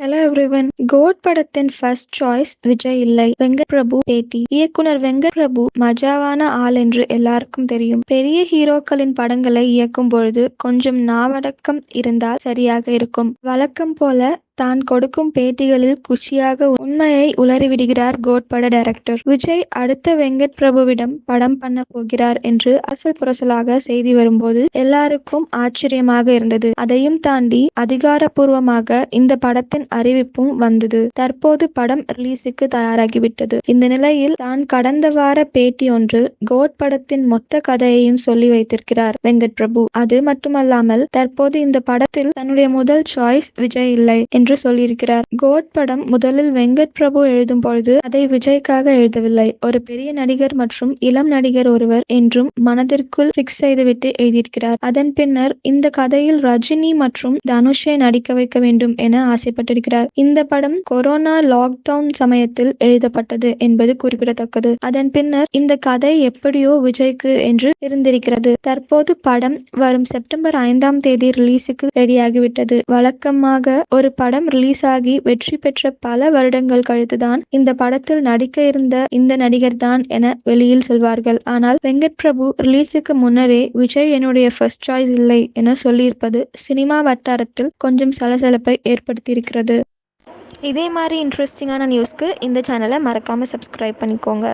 Hello everyone GOAT படத்தின் first choice Vijay இல்லை. வெங்கட் பிரபு பேட்டி. இயக்குனர் வெங்கட் பிரபு மஜாவான ஆள் என்று எல்லாருக்கும் தெரியும். பெரிய ஹீரோக்களின் படங்களை இயக்கும் பொழுது கொஞ்சம் நாவடக்கம் இருந்தால் சரியாக இருக்கும். வழக்கம் போல தான் கொடுக்கும் பேட்டிகளில் குஷியாக உண்மையை உளறிவிடுகிறார் கோட் பட டைரக்டர். விஜய் அடுத்த வெங்கட் பிரபுவிடம் படம் பண்ண போகிறார் என்று அசல் புரசலாக செய்தி வரும்போது எல்லாருக்கும் ஆச்சரியமாக இருந்தது. அதையும் தாண்டி அதிகாரப்பூர்வமாக இந்த படத்தின் அறிவிப்பும் வந்தது. தற்போது படம் ரிலீஸுக்கு தயாராகிவிட்டது. இந்த நிலையில் தான் கடந்த வார பேட்டி ஒன்றில் கோட் படத்தின் மொத்த கதையையும் சொல்லி வைத்திருக்கிறார் வெங்கட் பிரபு. அது மட்டுமல்லாமல் தற்போது இந்த படத்தில் தன்னுடைய முதல் சாய்ஸ் விஜய் இல்லை என்று சொல்லியிருக்கிறார். கோட் படம் முதலில் வெங்கட் பிரபு எழுதும் பொழுது அதை விஜய்க்காக எழுதவில்லை. ஒரு பெரிய நடிகர் மற்றும் இளம் நடிகர் ஒருவர் என்றும் மனதிற்குள் பிக்ஸ் செய்துவிட்டு எழுதியிருக்கிறார். அதன் பின்னர் இந்த கதையில் ரஜினி மற்றும் தனுஷை நடிக்க வைக்க வேண்டும் என ஆசைப்பட்டிருக்கிறார். இந்த படம் கொரோனா லாக்டவுன் சமயத்தில் எழுதப்பட்டது என்பது குறிப்பிடத்தக்கது. அதன் பின்னர் இந்த கதை எப்படியோ விஜய்க்கு என்று இருந்திருக்கிறது. தற்போது படம் வரும் செப்டம்பர் ஐந்தாம் தேதி ரிலீஸுக்கு ரெடியாகிவிட்டது வழக்கமாக ஒரு படம் ரிலீஸ் ஆகி வெற்றி பெற்ற பல வருடங்கள் கழித்துதான் இந்த படத்தில் நடிக்க இருந்த இந்த நடிகர் தான் என வெளியில் சொல்வார்கள். ஆனால் வெங்கட் பிரபு ரிலீஸுக்கு முன்னரே விஜய் என்னுடைய ஃபர்ஸ்ட் சாய்ஸ் இல்லை என சொல்லியிருப்பது சினிமா வட்டாரத்தில் கொஞ்சம் சலசலப்பை ஏற்படுத்தியிருக்கிறது. இதே மாதிரி இன்ட்ரெஸ்டிங்கான நியூஸ்க்கு இந்த சேனலை மறக்காமல் சப்ஸ்கிரைப் பண்ணிக்கோங்க.